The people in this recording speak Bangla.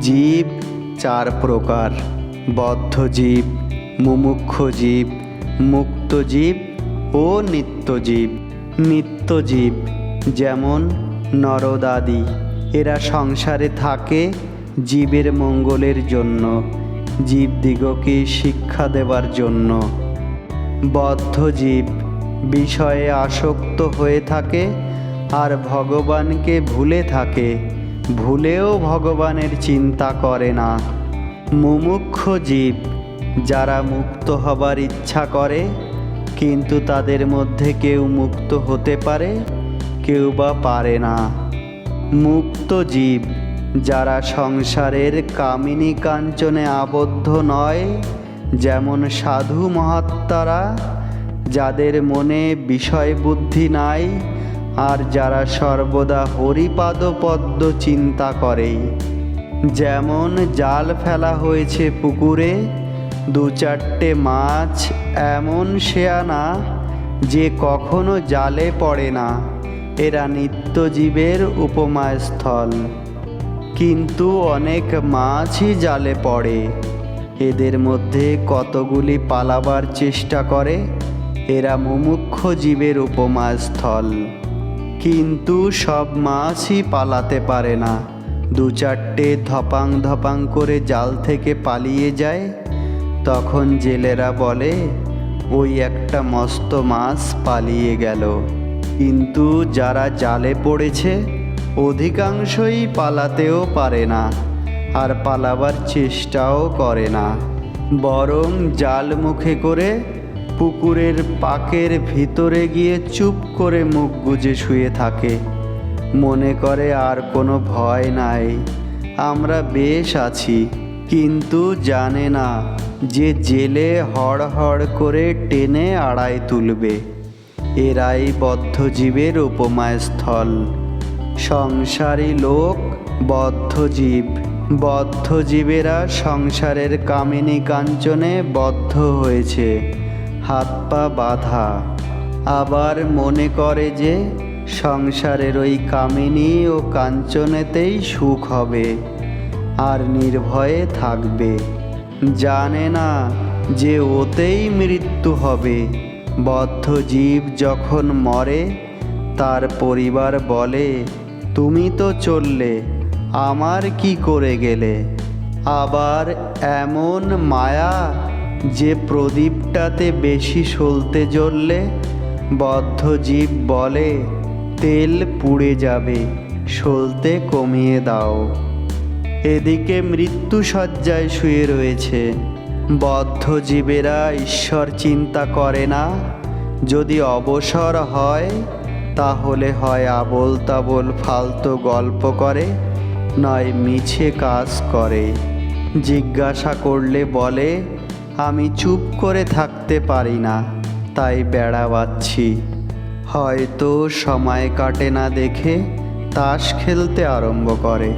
জীব চার প্রকার, বদ্ধ জীব মুমুক্ষ জীব, মুক্ত জীব ও নিত্যজীব নিত্যজীব যেমন নরদাদি এরা সংসারে থাকে জীবের মঙ্গলের জন্য জীবদিগকে শিক্ষা দেওয়ার জন্য। বদ্ধ জীব বিষয়ে আসক্ত হয়ে থাকে আর ভগবানকে ভুলে থাকে। ভুলেও ভগবানের চিন্তা করে না। মুমুক্ষ জীব, যারা মুক্ত হবার ইচ্ছা করে, কিন্তু তাদের মধ্যে কেউ মুক্ত হতে পারে, কেউ বা পারে না। মুক্ত জীব, যারা সংসারের কামিনী কাঞ্চনে আবদ্ধ নয়, যেমন সাধু মহাত্মারা, যাদের মনে বিষয় বুদ্ধি নাই আর যারা সর্বদা হরিপাদ পদ্ম চিন্তা করে, যেমন জাল ফেলা হয়েছে পুকুরে, দু চারটে মাছ এমন শেয়ানা যে কখনো জালে পড়ে না। এরা নিত্যজীবের উপমাস্থল। কিন্তু অনেক মাছই জালে পড়ে। এদের মধ্যে কতগুলি পালাবার চেষ্টা করে, এরা মুমুক্ষ জীবের উপমাস্থল। কিন্তু সব মাছই পালাতে পারে না। দু চারটে ধপাং ধপাং করে জাল থেকে পালিয়ে যায়। তখন জেলেরা বলে, ওই একটা মস্ত মাছ পালিয়ে গেল। কিন্তু যারা জালে পড়েছে, অধিকাংশই পালাতেও পারে না আর পালাবার চেষ্টাও করে না। বরং জাল মুখে করে পুকুরের পাকের ভিতরে গিয়ে চুপ করে মুখ গুজে শুয়ে থাকে। মনে করে আর কোনো ভয় নাই। আমরা বেশ আছি, কিন্তু জানে না যে জেলে হড় হড় করে টেনে আড়াই তুলবে। এরাই বদ্ধজীবের উপমাস্থল। সংসারী লোক বদ্ধজীব। বদ্ধজীবেরা সংসারের কামিনী কাঞ্চনে বদ্ধ হয়েছে। হাত পা বাঁধা। আবার মনে করে যে সংসারের ওই কামিনী ও কাঞ্চনেতেই সুখ হবে, আর নির্ভয়ে থাকবে। জানে না যে ওতেই মৃত্যু হবে। বদ্ধ জীব যখন মরে, তার পরিবার বলে, তুমি তো চললে, আমার কি করে গেলে? আবার এমন মায়া যে প্রদীপটাতে বেশি সলতে জ্বললে, বদ্ধ জীব বলে, তেল পুড়ে যাবে, সলতে কমিয়ে দাও। এদিকে মৃত্যু শয্যায় শুয়ে রয়েছে। বদ্ধ জীবেরা ঈশ্বর চিন্তা করে না। যদি অবসর হয়, তাহলে হয় আবোল তাবোল ফালতু গল্প করে, নয় মিছে কাজ করে। জিজ্ঞাসা করলে বলে আমি চুপ করে থাকতে পারি না, তাই বেড়াবাচ্ছি হয়তো সময় কাটে না দেখে তাস খেলতে আরম্ভ করে।